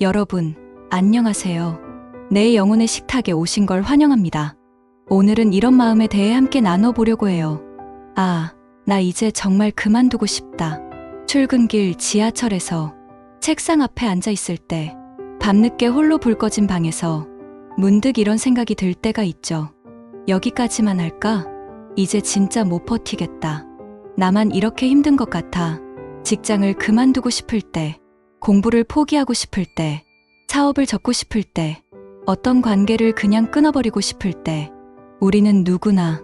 여러분, 안녕하세요. 내 영혼의 식탁에 오신 걸 환영합니다. 오늘은 이런 마음에 대해 함께 나눠보려고 해요. 아, 나 이제 정말 그만두고 싶다. 출근길 지하철에서 책상 앞에 앉아 있을 때, 밤늦게 홀로 불 꺼진 방에서 문득 이런 생각이 들 때가 있죠. 여기까지만 할까? 이제 진짜 못 버티겠다. 나만 이렇게 힘든 것 같아. 직장을 그만두고 싶을 때, 공부를 포기하고 싶을 때, 사업을 접고 싶을 때, 어떤 관계를 그냥 끊어버리고 싶을 때, 우리는 누구나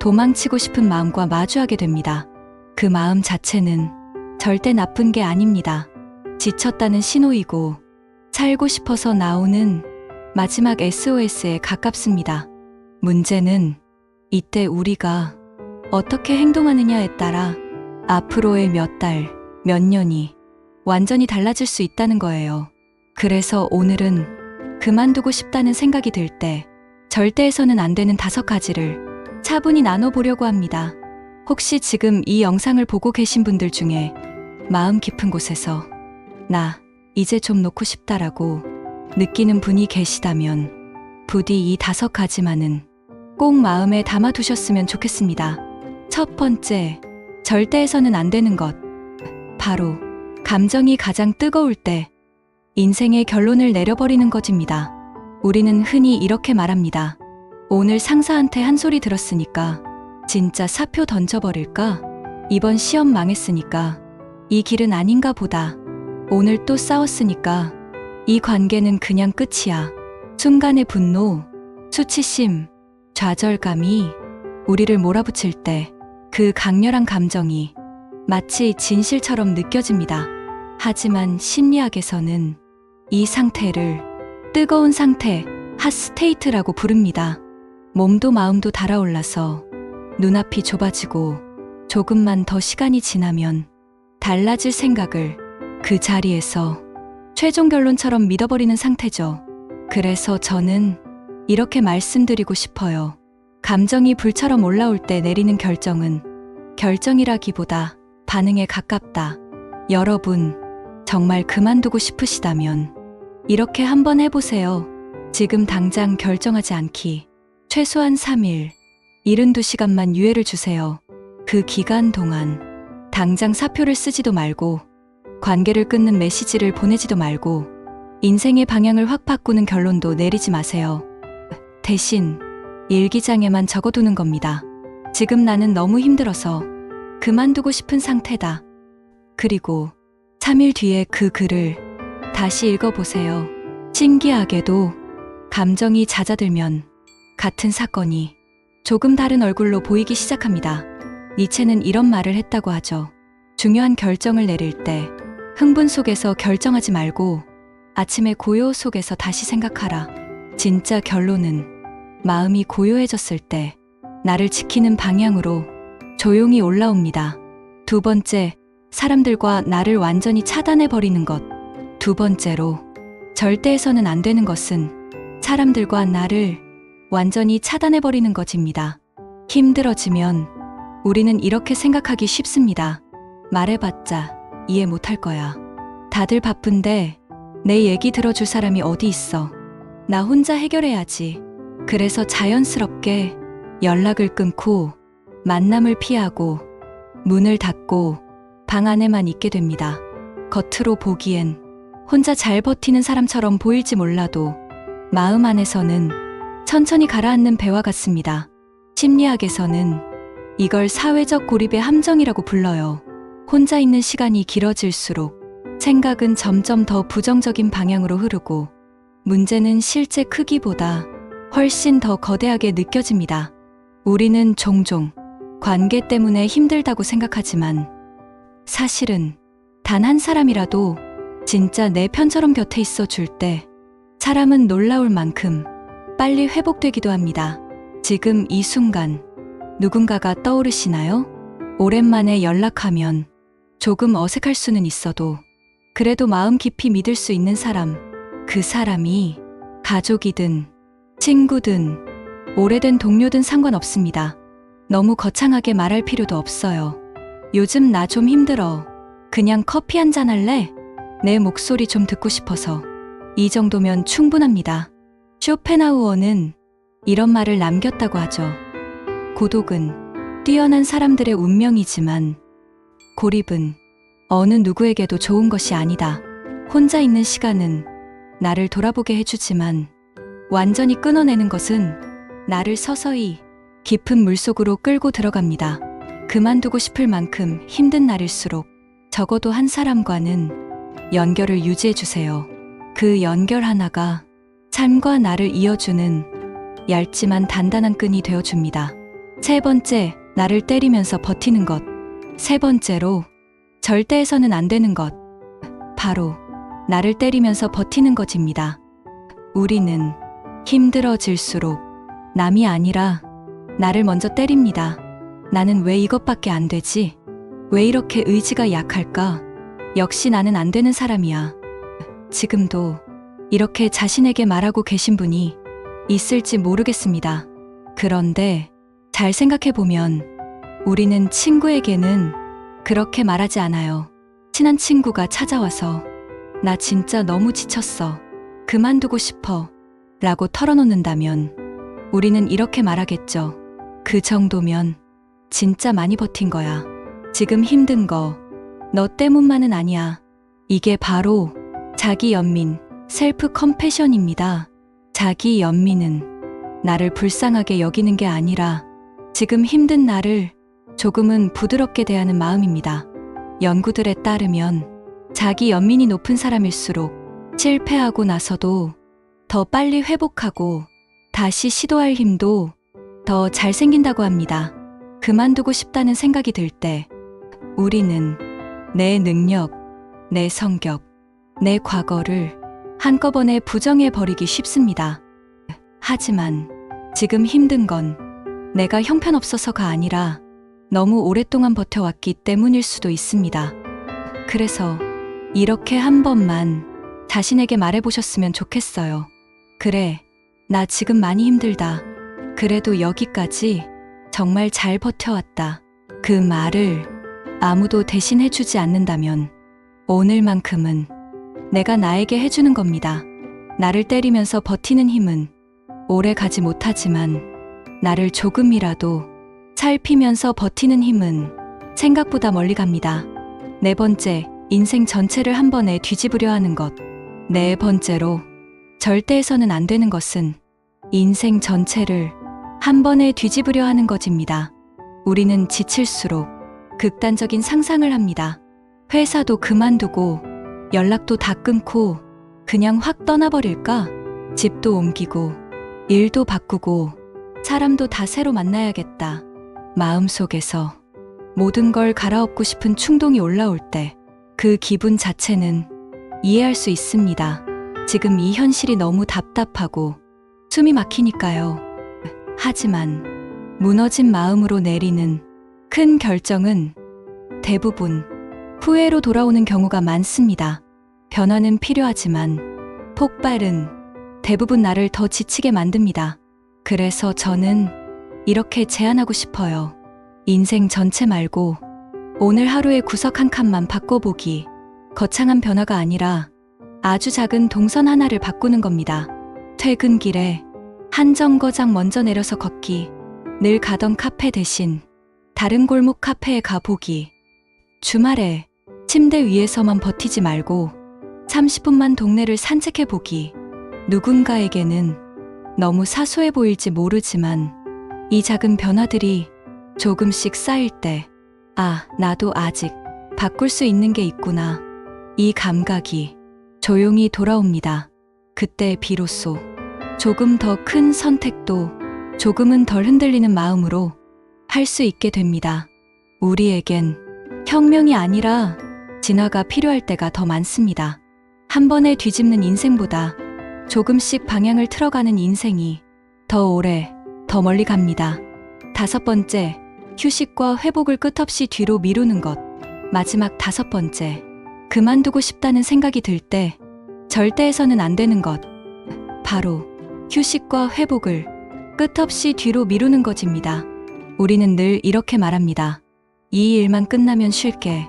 도망치고 싶은 마음과 마주하게 됩니다. 그 마음 자체는 절대 나쁜 게 아닙니다. 지쳤다는 신호이고, 살고 싶어서 나오는 마지막 SOS에 가깝습니다. 문제는 이때 우리가 어떻게 행동하느냐에 따라 앞으로의 몇 달, 몇 년이 완전히 달라질 수 있다는 거예요. 그래서 오늘은 그만두고 싶다는 생각이 들 때 절대 해서는 안 되는 다섯 가지를 차분히 나눠보려고 합니다. 혹시 지금 이 영상을 보고 계신 분들 중에 마음 깊은 곳에서 나 이제 좀 놓고 싶다라고 느끼는 분이 계시다면 부디 이 다섯 가지만은 꼭 마음에 담아두셨으면 좋겠습니다. 첫 번째, 절대 해서는 안 되는 것. 바로 감정이 가장 뜨거울 때 인생의 결론을 내려버리는 것입니다. 우리는 흔히 이렇게 말합니다. 오늘 상사한테 한 소리 들었으니까 진짜 사표 던져버릴까? 이번 시험 망했으니까 이 길은 아닌가 보다. 오늘 또 싸웠으니까 이 관계는 그냥 끝이야. 순간의 분노, 수치심, 좌절감이 우리를 몰아붙일 때 그 강렬한 감정이 마치 진실처럼 느껴집니다. 하지만 심리학에서는 이 상태를 뜨거운 상태, 핫 스테이트라고 부릅니다. 몸도 마음도 달아올라서 눈앞이 좁아지고 조금만 더 시간이 지나면 달라질 생각을 그 자리에서 최종 결론처럼 믿어버리는 상태죠. 그래서 저는 이렇게 말씀드리고 싶어요. 감정이 불처럼 올라올 때 내리는 결정은 결정이라기보다 반응에 가깝다. 여러분, 정말 그만두고 싶으시다면 이렇게 한번 해보세요. 지금 당장 결정하지 않기. 최소한 3일, 72시간만 유예를 주세요. 그 기간 동안 당장 사표를 쓰지도 말고 관계를 끊는 메시지를 보내지도 말고 인생의 방향을 확 바꾸는 결론도 내리지 마세요. 대신 일기장에만 적어두는 겁니다. 지금 나는 너무 힘들어서 그만두고 싶은 상태다. 그리고 3일 뒤에 그 글을 다시 읽어보세요. 신기하게도 감정이 잦아들면 같은 사건이 조금 다른 얼굴로 보이기 시작합니다. 니체는 이런 말을 했다고 하죠. 중요한 결정을 내릴 때 흥분 속에서 결정하지 말고 아침의 고요 속에서 다시 생각하라. 진짜 결론은 마음이 고요해졌을 때 나를 지키는 방향으로 조용히 올라옵니다. 두 번째, 사람들과 나를 완전히 차단해버리는 것. 두 번째로, 절대 해서는 안 되는 것은 사람들과 나를 완전히 차단해버리는 것입니다. 힘들어지면 우리는 이렇게 생각하기 쉽습니다. 말해봤자 이해 못할 거야. 다들 바쁜데 내 얘기 들어줄 사람이 어디 있어. 나 혼자 해결해야지. 그래서 자연스럽게 연락을 끊고 만남을 피하고 문을 닫고 방 안에만 있게 됩니다. 겉으로 보기엔 혼자 잘 버티는 사람처럼 보일지 몰라도 마음 안에서는 천천히 가라앉는 배와 같습니다. 심리학에서는 이걸 사회적 고립의 함정이라고 불러요. 혼자 있는 시간이 길어질수록 생각은 점점 더 부정적인 방향으로 흐르고 문제는 실제 크기보다 훨씬 더 거대하게 느껴집니다. 우리는 종종 관계 때문에 힘들다고 생각하지만 사실은 단 한 사람이라도 진짜 내 편처럼 곁에 있어 줄 때 사람은 놀라울 만큼 빨리 회복되기도 합니다. 지금 이 순간 누군가가 떠오르시나요? 오랜만에 연락하면 조금 어색할 수는 있어도 그래도 마음 깊이 믿을 수 있는 사람, 그 사람이 가족이든 친구든 오래된 동료든 상관없습니다. 너무 거창하게 말할 필요도 없어요. 요즘 나 좀 힘들어. 그냥 커피 한 잔 할래? 내 목소리 좀 듣고 싶어서. 이 정도면 충분합니다. 쇼펜하우어는 이런 말을 남겼다고 하죠. 고독은 뛰어난 사람들의 운명이지만 고립은 어느 누구에게도 좋은 것이 아니다. 혼자 있는 시간은 나를 돌아보게 해주지만 완전히 끊어내는 것은 나를 서서히 깊은 물속으로 끌고 들어갑니다. 그만두고 싶을 만큼 힘든 날일수록 적어도 한 사람과는 연결을 유지해 주세요. 그 연결 하나가 삶과 나를 이어주는 얇지만 단단한 끈이 되어 줍니다. 세 번째, 나를 때리면서 버티는 것. 세 번째로, 절대 해서는 안 되는 것. 바로, 나를 때리면서 버티는 것입니다. 우리는 힘들어질수록 남이 아니라 나를 먼저 때립니다. 나는 왜 이것밖에 안 되지? 왜 이렇게 의지가 약할까? 역시 나는 안 되는 사람이야. 지금도 이렇게 자신에게 말하고 계신 분이 있을지 모르겠습니다. 그런데 잘 생각해보면 우리는 친구에게는 그렇게 말하지 않아요. 친한 친구가 찾아와서 나 진짜 너무 지쳤어. 그만두고 싶어. 라고 털어놓는다면 우리는 이렇게 말하겠죠. 그 정도면 진짜 많이 버틴 거야. 지금 힘든 거 너 때문만은 아니야. 이게 바로 자기 연민, 셀프 컴패션입니다. 자기 연민은 나를 불쌍하게 여기는 게 아니라 지금 힘든 나를 조금은 부드럽게 대하는 마음입니다. 연구들에 따르면 자기 연민이 높은 사람일수록 실패하고 나서도 더 빨리 회복하고 다시 시도할 힘도 더 잘 생긴다고 합니다. 그만두고 싶다는 생각이 들 때 우리는 내 능력, 내 성격, 내 과거를 한꺼번에 부정해 버리기 쉽습니다. 하지만 지금 힘든 건 내가 형편없어서가 아니라 너무 오랫동안 버텨왔기 때문일 수도 있습니다. 그래서 이렇게 한 번만 자신에게 말해보셨으면 좋겠어요. 그래, 나 지금 많이 힘들다. 그래도 여기까지 정말 잘 버텨왔다. 그 말을 아무도 대신 해주지 않는다면 오늘만큼은 내가 나에게 해주는 겁니다. 나를 때리면서 버티는 힘은 오래 가지 못하지만 나를 조금이라도 살피면서 버티는 힘은 생각보다 멀리 갑니다. 네 번째, 인생 전체를 한 번에 뒤집으려 하는 것. 네 번째로, 절대 해서는 안 되는 것은 인생 전체를 한 번에 뒤집으려 하는 것입니다. 우리는 지칠수록 극단적인 상상을 합니다. 회사도 그만두고 연락도 다 끊고 그냥 확 떠나버릴까? 집도 옮기고 일도 바꾸고 사람도 다 새로 만나야겠다. 마음속에서 모든 걸 갈아엎고 싶은 충동이 올라올 때 그 기분 자체는 이해할 수 있습니다. 지금 이 현실이 너무 답답하고 숨이 막히니까요. 하지만 무너진 마음으로 내리는 큰 결정은 대부분 후회로 돌아오는 경우가 많습니다. 변화는 필요하지만 폭발은 대부분 나를 더 지치게 만듭니다. 그래서 저는 이렇게 제안하고 싶어요. 인생 전체 말고 오늘 하루의 구석 한 칸만 바꿔보기. 거창한 변화가 아니라 아주 작은 동선 하나를 바꾸는 겁니다. 퇴근길에 한 정거장 먼저 내려서 걷기. 늘 가던 카페 대신 다른 골목 카페에 가보기. 주말에 침대 위에서만 버티지 말고 30분만 동네를 산책해 보기. 누군가에게는 너무 사소해 보일지 모르지만 이 작은 변화들이 조금씩 쌓일 때, 아, 나도 아직 바꿀 수 있는 게 있구나. 이 감각이 조용히 돌아옵니다. 그때 비로소 조금 더 큰 선택도 조금은 덜 흔들리는 마음으로 할 수 있게 됩니다. 우리에겐 혁명이 아니라 진화가 필요할 때가 더 많습니다. 한 번에 뒤집는 인생보다 조금씩 방향을 틀어가는 인생이 더 오래, 더 멀리 갑니다. 다섯 번째, 휴식과 회복을 끝없이 뒤로 미루는 것. 마지막 다섯 번째, 그만두고 싶다는 생각이 들 때 절대 해서는 안 되는 것. 바로 휴식과 회복을 끝없이 뒤로 미루는 것입니다. 우리는 늘 이렇게 말합니다. 이 일만 끝나면 쉴게.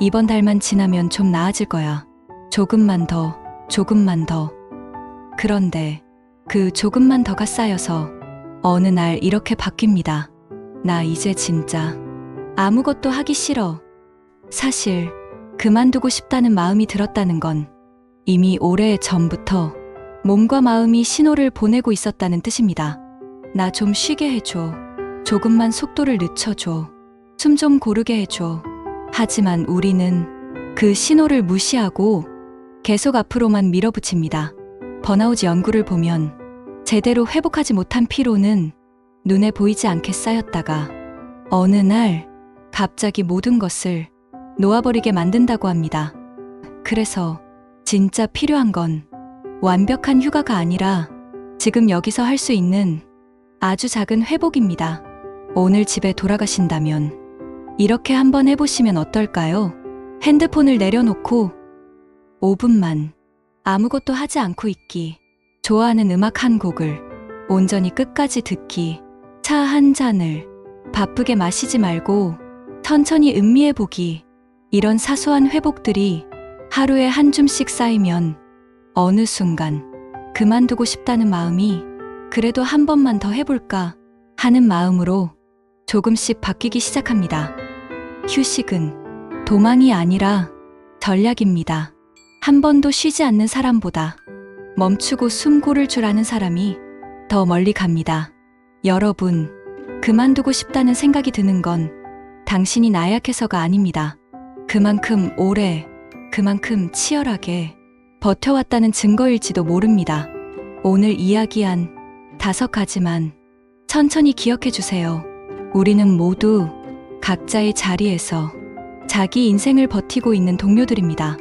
이번 달만 지나면 좀 나아질 거야. 조금만 더, 조금만 더. 그런데 그 조금만 더가 쌓여서 어느 날 이렇게 바뀝니다. 나 이제 진짜 아무것도 하기 싫어. 사실 그만두고 싶다는 마음이 들었다는 건 이미 오래 전부터 몸과 마음이 신호를 보내고 있었다는 뜻입니다. 나 좀 쉬게 해줘. 조금만 속도를 늦춰줘. 숨 좀 고르게 해줘. 하지만 우리는 그 신호를 무시하고 계속 앞으로만 밀어붙입니다. 번아웃 연구를 보면 제대로 회복하지 못한 피로는 눈에 보이지 않게 쌓였다가 어느 날 갑자기 모든 것을 놓아버리게 만든다고 합니다. 그래서 진짜 필요한 건 완벽한 휴가가 아니라 지금 여기서 할 수 있는 아주 작은 회복입니다. 오늘 집에 돌아가신다면 이렇게 한번 해보시면 어떨까요? 핸드폰을 내려놓고 5분만 아무것도 하지 않고 있기. 좋아하는 음악 한 곡을 온전히 끝까지 듣기. 차 한 잔을 바쁘게 마시지 말고 천천히 음미해 보기. 이런 사소한 회복들이 하루에 한 줌씩 쌓이면 어느 순간 그만두고 싶다는 마음이 그래도 한 번만 더 해볼까 하는 마음으로 조금씩 바뀌기 시작합니다. 휴식은 도망이 아니라 전략입니다. 한 번도 쉬지 않는 사람보다 멈추고 숨 고를 줄 아는 사람이 더 멀리 갑니다. 여러분, 그만두고 싶다는 생각이 드는 건 당신이 나약해서가 아닙니다. 그만큼 오래, 그만큼 치열하게 버텨왔다는 증거일지도 모릅니다. 오늘 이야기한 다섯 가지만 천천히 기억해 주세요. 우리는 모두 각자의 자리에서 자기 인생을 버티고 있는 동료들입니다.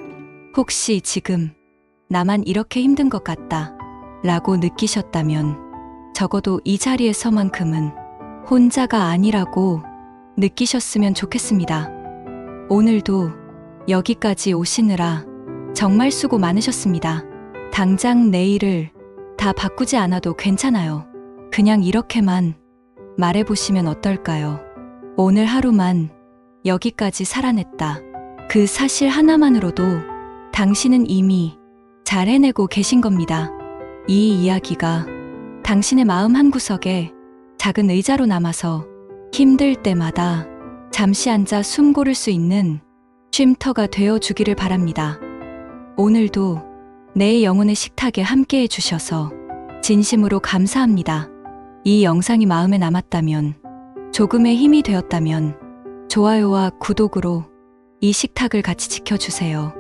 혹시 지금 나만 이렇게 힘든 것 같다 라고 느끼셨다면 적어도 이 자리에서만큼은 혼자가 아니라고 느끼셨으면 좋겠습니다. 오늘도 여기까지 오시느라 정말 수고 많으셨습니다. 당장 내일을 다 바꾸지 않아도 괜찮아요. 그냥 이렇게만 말해보시면 어떨까요? 오늘 하루만 여기까지 살아냈다. 그 사실 하나만으로도 당신은 이미 잘 해내고 계신 겁니다. 이 이야기가 당신의 마음 한구석에 작은 의자로 남아서 힘들 때마다 잠시 앉아 숨 고를 수 있는 쉼터가 되어 주기를 바랍니다. 오늘도 내 영혼의 식탁에 함께 해주셔서 진심으로 감사합니다. 이 영상이 마음에 남았다면, 조금의 힘이 되었다면, 좋아요와 구독으로 이 식탁을 같이 지켜주세요.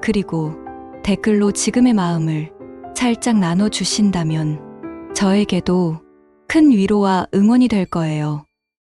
그리고 댓글로 지금의 마음을 살짝 나눠주신다면, 저에게도 큰 위로와 응원이 될 거예요.